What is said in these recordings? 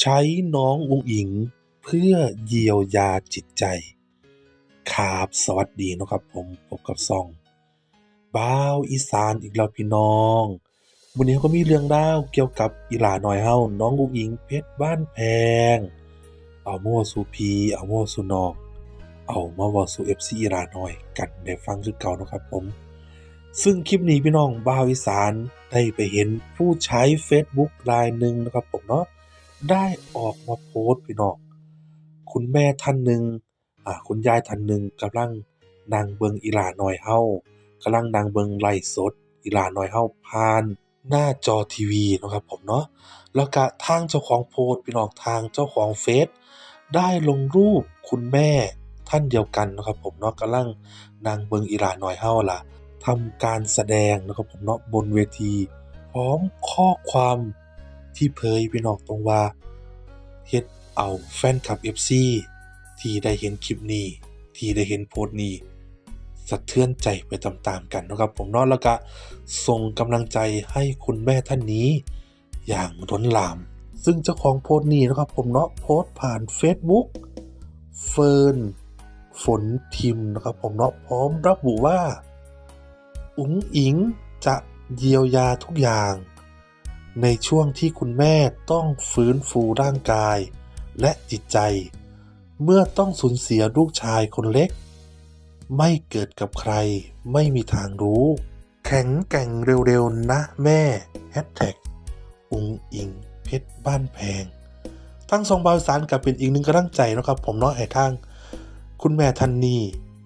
ใช้น้องอุงอิงเพื่อเยียวยาจิตใจครับสวัสดีนะครับผมพบกับช่องบ่าวอีสานอีกแล้วพี่น้องวันนี้เราก็มีเรื่องราเกี่ยวกับอีหลาหน้อยเราน้องอุงอิงเพชรบ้านแพง เอามาเว้าสู่พี่เอามาเว้าสู่น้องเอามาว้าสู่ FC อีหลาหน้อยกันได้ฟังคือเก่านะครับผม ซึ่งคลิปนี้พี่น้องบ่าวอีสานได้ไปเห็นผู้ใช้เฟซบุ๊กรายหนึ่งนะครับผมเนาะ ได้ออกมาโพสต์พี่น้อง คุณแม่ท่านหนึ่งอ่า คุณยายท่านหนึ่งกำลังนั่งเบิงอีหลาน้อยเฮากำลังนั่งเบิงไลฟ์สดอีหลาน้อยเฮาผ่านหน้าจอทีวีนะครับผมเนาะ แล้วก็ทางเจ้าของโพสต์พี่น้องทางเจ้าของเฟซได้ลงรูปคุณแม่ท่านเดียวกันนะครับผมเนาะกำลังนั่งเบิงอีหลาน้อยเฮาล่ะทำการแสดงนะครับผมเนาะบนเวที พร้อมข้อความ ที่เผยพี่น้องตรงว่าเฮ็ดเอาแฟนคลับ FC ที่ได้เห็นคลิปนี้ที่ได้เห็นโพสต์นี้สะเทือนใจไปตามๆกันนะครับ ผมเนาะแล้วก็ส่งกำลังใจให้คุณแม่ท่านนี้ อย่างล้นหลาม ซึ่งเจ้าของโพสต์นี้นะครับ ผมเนาะโพสต์ผ่าน Facebook เฟิร์นฝนทิมนะครับ ผมเนาะพร้อมระบุว่า อุ๋งอิงจะเยียวยาทุกอย่าง ในช่วงที่คุณแม่ต้องฟื้นฟูร่างกาย และจิตใจ เมื่อต้องสูญเสียลูกชายคนเล็ก ไม่เกิดกับใคร ไม่มีทางรู้ แข็งแกร่งเร็วๆ นะแม่แฮชแท็กอุงอิงเพชรบ้านแพง ทั้งสองบาวสารกับเป็นอีกหนึ่งกำลังใจนะครับ ผมเนาะให้ทาง คุณแม่ท่านนี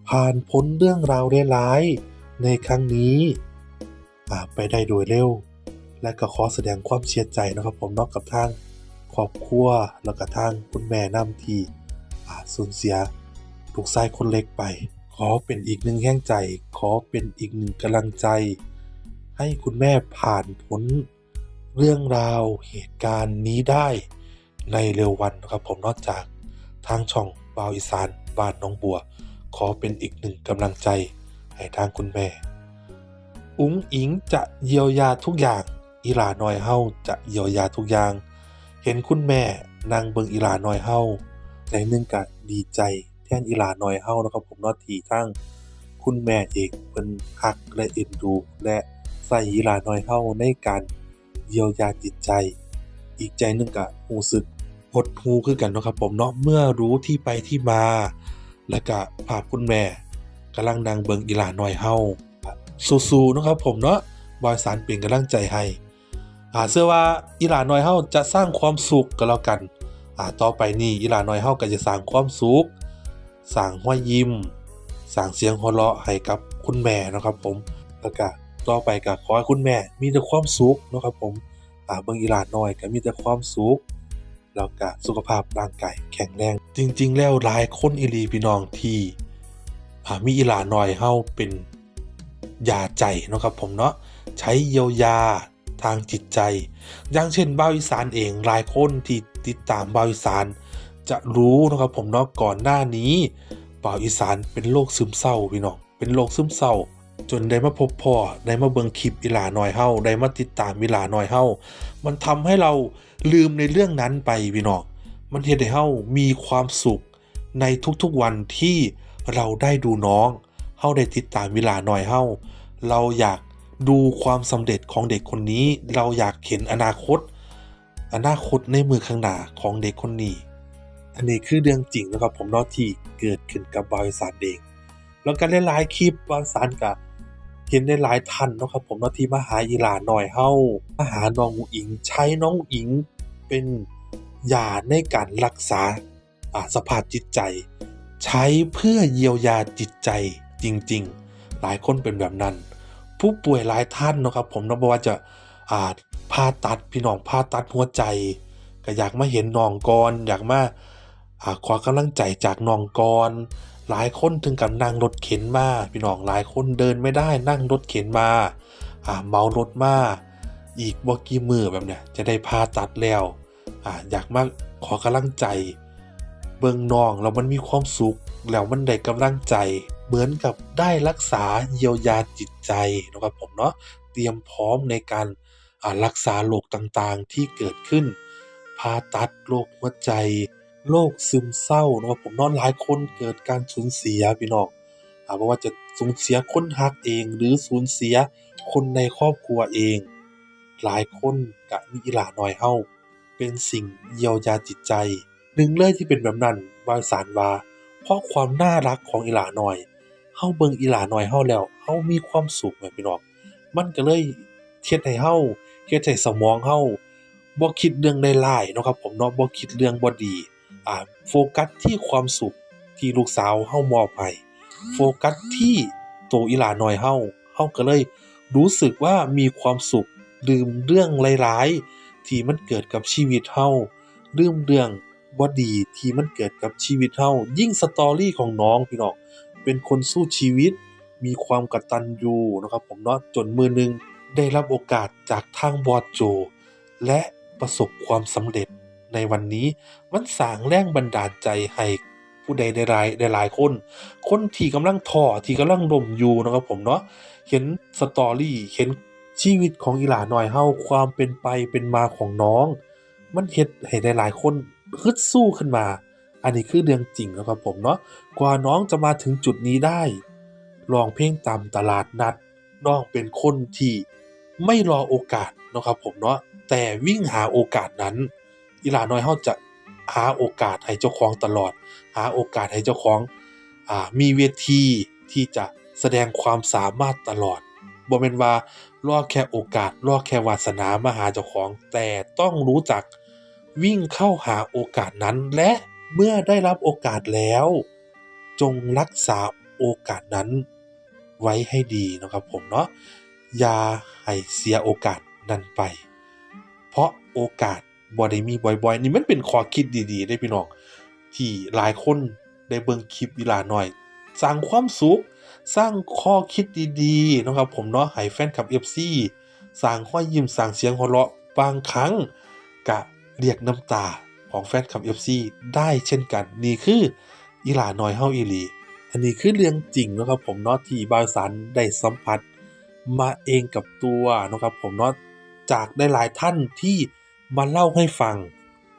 ผ่านพ้นเรื่องราวเร้ายในครั้งนี้ไปได้โดยเร็ว และก็ขอแสดงความเสียใจนะครับ ผมนอกกับทางครอบครัวแล้วก็ทางคุณแม่นำที่อ่าสูญเสียลูกชายคนเล็กไป ขอเป็นอีกหนึ่งแห่งใจ ขอเป็นอีกหนึ่งกำลังใจ ให้คุณแม่ผ่านพ้นเรื่องราวเหตุการณ์นี้ได้ในเร็ววันนะครับผมนอกจากทางช่องบาวอีสานบ้านน้องบัว ขอเป็นอีกหนึ่งกำลังใจให้ทางคุณแม่ อุ๋งอิงจะเยียวยาทุกอย่าง อีหลาน้อยเฮาจะเยียวยาทุกอย่าง เห็นคุณแม่นั่งเบิงอีหลาน้อยเฮาในหนึงก็ดีใจแทนอีหลาน้อยเฮานะครับผมเนาะที่ทั้งคุณแม่เองเพิ่นฮักและเอ็นดู และใส่อีหลาน้อยเฮาในการเยียวยาจิตใจ อีกใจหนึงก็รู้สึกหดหูคือกันเนาะครับผมเนาะเมื่อรู้ที่ไปที่มา แล้วก็ภาพคุณแม่กำลังนั่งเบิงอีหลาน้อยเฮาสู้ๆนะครับผมเนาะบอยสารเป็นกำลังใจให้ อ่าเชื่อว่าอีหลาน้อยเฮาจะสร้างความสุขก็แล้วกันอ่าต่อไปนี้อีหลาน้อยเฮาก็จะสร้างความสุขสร้างห้อยยิ้มสร้างเสียงหัวเราะให้กับคุณแม่นะครับ ผมแล้วก็ต่อไปก็ขอให้คุณแม่ มีแต่ความสุขนะครับผมอ่าเบิ่งอีหลาน้อยก็มีแต่ความสุขแล้วก็สุขภาพร่างกายแข็งแรง จริง ๆ แล้วหลายคนอีหลีพี่น้องที่อ่ามีอีหลาน้อยเฮาเป็นยาใจนะครับผมเนาะใช้เยียวยา ทางจิตใจ อย่างเช่นบ่าวอีสานเองหลายคนที่ติดตามบ่าวอีสาน จะรู้นะครับผมเนาะก่อนหน้านี้บ่าวอีสานเป็นโรคซึมเศร้าพี่น้องเป็นโรคซึมเศร้า จนได้มาพบพ่อได้มาเบิ่งคลิปอีหลาหน้อยเฮาได้มาติดตามอีหลาหน้อยเฮามันทำให้เราลืมในเรื่องนั้นไปพี่น้องมันเฮ็ดให้เฮามีความสุขในทุกๆวันที่เราได้ดูน้องเฮาได้ติดตามเวลาหน่อยเฮาเราอยาก ดูความสำเร็จของเด็กคนนี้เราอยากเห็นอนาคต อนาคตในมือข้างหน้าของเด็กคนนี้ อันนี้คือเรื่องจริงนะครับผมนาะที่เกิดขึ้นกับบริษัทเอง แล้วก็หลายๆคลิปบริษัทก็เห็นได้หลายท่านนะครับผมนาะที่มาหาอีหลาหน่อยเฮามาหาน้องอุ๋งอิง ใช้น้องอิงเป็นยาในการรักษาอ่าสภาพจิตใจ ใช้เพื่อเยียวยาจิตใจจริง ๆ หลายคนเป็นแบบนั้น ผู้ป่วยหลายท่านเนาะครับ ผมนะบ่ว่าจะอ่าผ่าตัดพี่น้องผ่าตัดหัวใจ ก็อยากมาเห็นน้องก่อนอยากมาอ่าขอกำลังใจจากน้องก่อนหลายคนถึงกับนั่งรถเข็นมาพี่น้องหลายคนเดินไม่ได้นั่งรถเข็นมาอ่าเมารถมาอีกบ่กี่มือแบบเนี้ยจะได้ผ่าตัดแล้วอ่าอยากมาขอกำลังใจ เบิ่งน้องแล้วมันมีความสุขแล้วมันได้กำลังใจ เหมือนกับได้รักษาเยียวยาจิตใจนะครับผมเนาะเตรียมพร้อมในการรักษาโรคต่างๆที่เกิดขึ้นผ่าตัดโรคหัวใจโรคซึมเศร้านะครับผมเนาะหลายคนเกิดการสูญเสียพี่น้องอ่าบ่ว่าจะสูญเสียคนรักเอง หรือสูญเสียคนในครอบครัวเอง หลายคนก็มีอีหลาน้อยเราเป็นสิ่งเยียวยาจิตใจ หนึ่งเลยที่เป็นแบบนั้นบาวอีสานว่าเพราะความน่ารักของอีหลาน้อย เราเบิ่งอีหลาน้อยเราแล้วเรามีความสุขแหมพี่น้องมันก็เลยเฮ็ดให้เราเฮ็ดให้สมองเราบ่คิดเรื่องร้ายๆเนาะครับผมเนาะบ่คิดเรื่องบ่ดีอ่าโฟกัสที่ความสุขที่ลูกสาวเรามอบให้โฟกัสที่ตัวอีหลาน้อยเราเราก็เลยรู้สึกว่ามีความสุขลืมเรื่องร้ายๆที่มันเกิดกับชีวิตเราลืมเรื่องบ่ดีที่มันเกิดกับชีวิตเรายิ่ง story ของน้องพี่น้อง เป็นคนสู้ชีวิต มีความกตัญญูนะครับ ผมเนาะจนมือหนึ่งได้รับโอกาสจากทางบอสโจ และประสบความสำเร็จในวันนี้มันสร้างแรงบันดาลใจให้ผู้ใดได้หลายได้หลายคน คนที่กำลังท้อที่กำลังล้มอยู่นะครับผมเนาะเห็น story เห็นชีวิตของอีหลาน้อยเราความเป็นไปเป็นมาของน้อง มันเฮ็ดให้หลายคนฮึดสู้ขึ้นมา อันนี้คือเรื่องจริงนะครับผมเนาะกว่าน้องจะมาถึงจุดนี้ได้ร้องเพลงตามตลาดนัด น้องเป็นคนที่ไม่รอโอกาสนะครับผมเนาะแต่วิ่งหาโอกาสนั้น อีหลาน้อยเราจะหาโอกาสให้เจ้าของตลอด หาโอกาสให้เจ้าของอ่ามีเวทีที่จะแสดงความสามารถตลอดบ่แม่นว่ารอแค่โอกาสรอแค่วาสนามาหาเจ้าของ แต่ต้องรู้จักวิ่งเข้าหาโอกาสนั้นและ เมื่อได้รับโอกาสแล้ว จงรักษาโอกาสนั้นไว้ให้ดีนะครับผมเนาะอย่าให้เสียโอกาสนั้นไป เพราะโอกาสบ่ได้มีบ่อยๆ นี่มันเป็นข้อคิดดีๆเดะพี่น้องที่หลายคนได้เบิ่งคลิปอีลาหน้อย สร้างความสุข สร้างข้อคิดดีๆนะครับผมเนาะให้แฟนคลับ FC สร้างรอยยิ้มสร้างเสียงหัวเราะบางครั้งก็เรียกน้ำตา ของแฟนคลับ FC ได้เช่นกัน นี่คืออีหลาน้อยเราอีหลี อันนี้คือเรื่องจริงนะครับผมเนาะที่บาวสานได้สัมผัสมาเองกับตัวนะครับผมเนาะจากหลายท่านที่มาเล่าให้ฟัง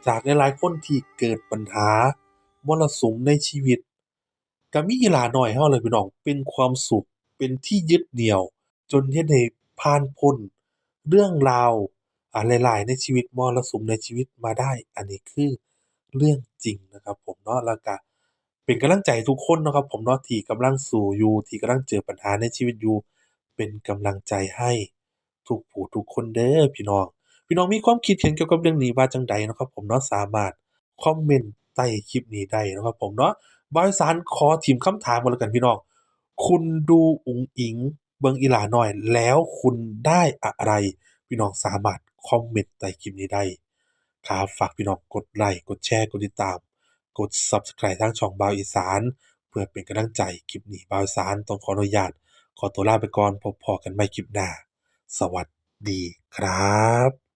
จากหลายคนที่เกิดปัญหามรสุมในชีวิตก็มีอีหลาน้อยเราเล่ะพี่น้องเป็นความสุขเป็นที่ยึดเหนี่ยว จนเฮ็ดให้ผ่านพ้นเรื่องราว หลาย ๆ ในชีวิตมรสุมในชีวิตมาได้ อันนี้คือเรื่องจริงนะครับผมเนาะแล้วก็เป็นกำลังใจทุกคนนะครับผมเนาะที่กำลังสู้อยู่ที่กำลังเจอปัญหาในชีวิตอยู่เป็นกำลังใจให้ทุกผู้ทุกคนเด้อพี่น้อง พี่น้องมีความคิดเห็นเกี่ยวกับเรื่องนี้ว่าจังใดนะครับ ผมเนาะสามารถคอมเมนต์ใต้คลิปนี้ได้นะครับผมเนาะบาวอีสานขอถิ้มคำถามก่อนแล้วกันพี่น้อง คุณดูอุ๋งอิงเบิงอีหลาน้อย แล้วคุณได้อะไร พี่น้องสามารถ คอมเมนต์ใต้คลิปนี้ได้ครับฝากพี่น้องกดไลค์กดแชร์กดติดตาม กด Subscribe ทางช่องบ่าวอีสาน เพื่อเป็นกำลังใจคลิปนี้บ่าวอีสานต้องขออนุญาต ขอตัวลาไปก่อนพบพอกันใหม่คลิปหน้า สวัสดีครับ